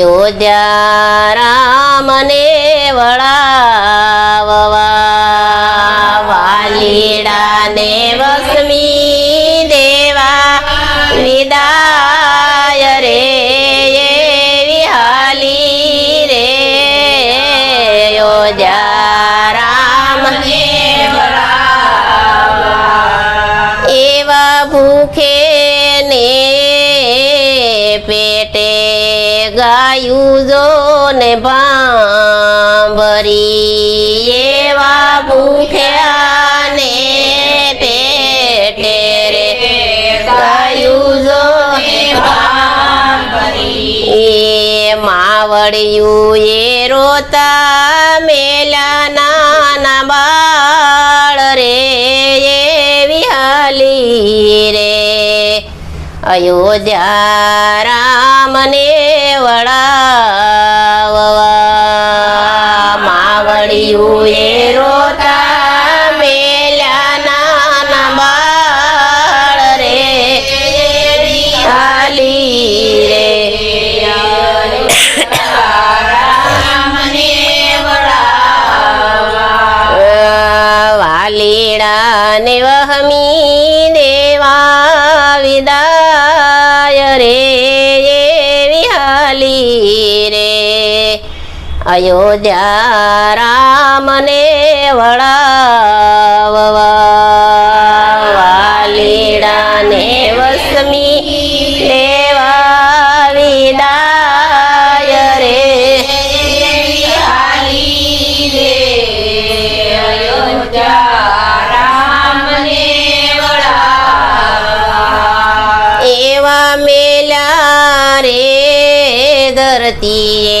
અયોધ્યા રામને વળાવવા. વાલીડાને વસમી દેવા. વિદાય ગાયું જો ને ભાંભરી એવા ભૂખ્યા ને પેટે રે. ગાયું જો ને ભાંભરી એ માવડિયું એ રોતા મેલા નાના બાળ રે. એ વિહાલી રે. અયોધ્યા રામને વળાવવા અયોધ્યા રામને વળાવવા. વાલીડાને વસમી દેવા વિદાય એવા મેલા રે ધરતીએ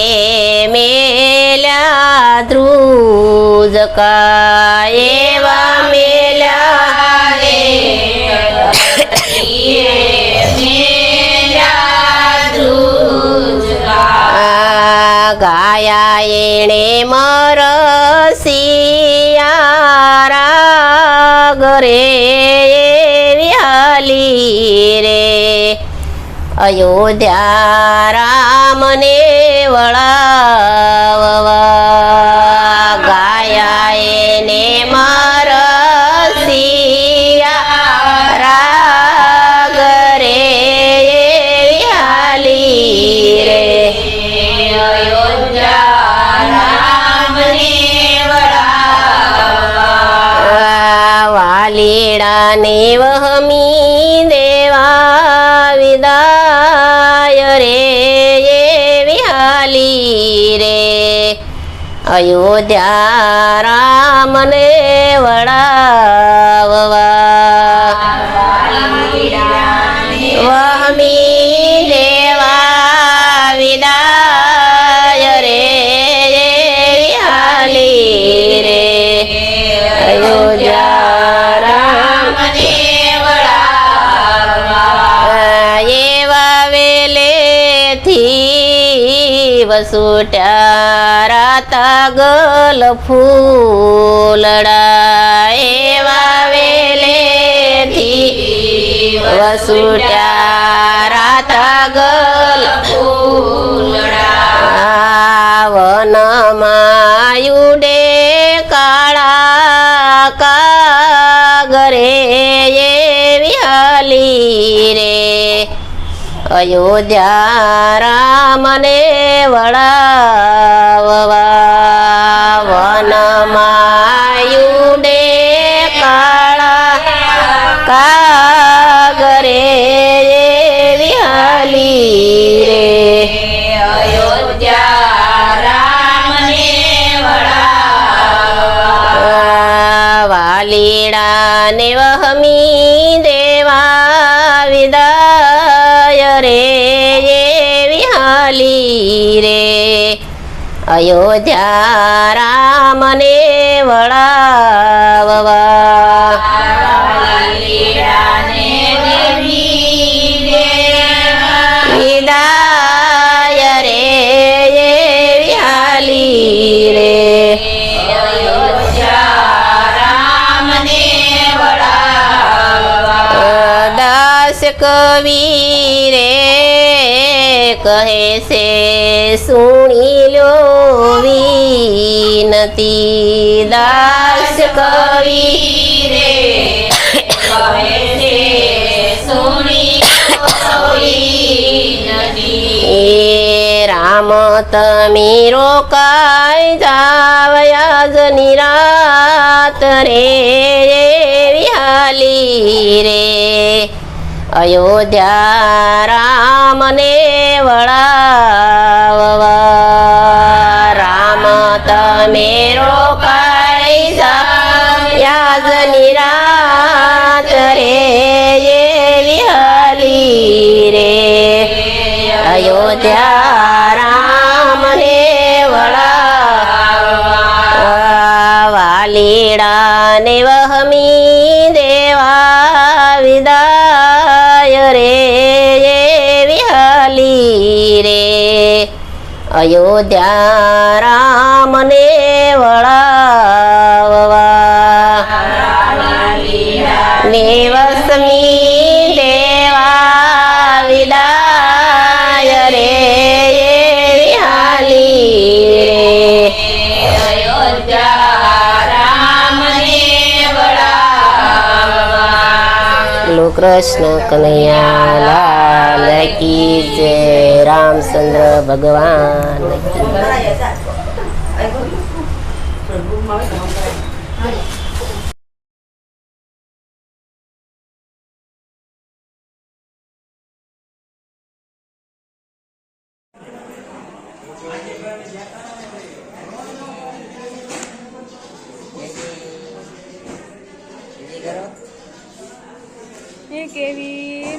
મેલા ધ્રુજ એવા મેલા ગાયા એણે મરસિયા ગરે એવી હાલી રે અયોધ્યા રામને વળાવવા વાલીડાને વહમી દેવા વિદાય રે એ વિહાલી રે અયોધ્યા રામને વળાવવા सुट्या राता गल फूलडा वावेले दिव सुट्या गल फूलडा वन मायुडे काळा का गरे ये विहाली रे. અયોધ્યા રામને વળાવવા અયોધ્યા રામને વળાવવા. વિદાય રે એવી હાલી રે. દાસ કવિ રે કહે છે, સુણી લો વિનતી, દાસ કવિ રે. કહે છે, સુણી એ રામ, તમે રોકાઈ જાવયા નિરાત રે વિહાલી રે. અયોધ્યા રામને વળાવવા રામ તમે રોકાઈ જ નિરાત રે વિહાલી રે. અયોધ્યા અયોધ્યા રામને વળાવવા બોલો કૃષ્ણ કનૈયા લાલ કી જય રામચંદ્ર ભગવાન કી એ કેવી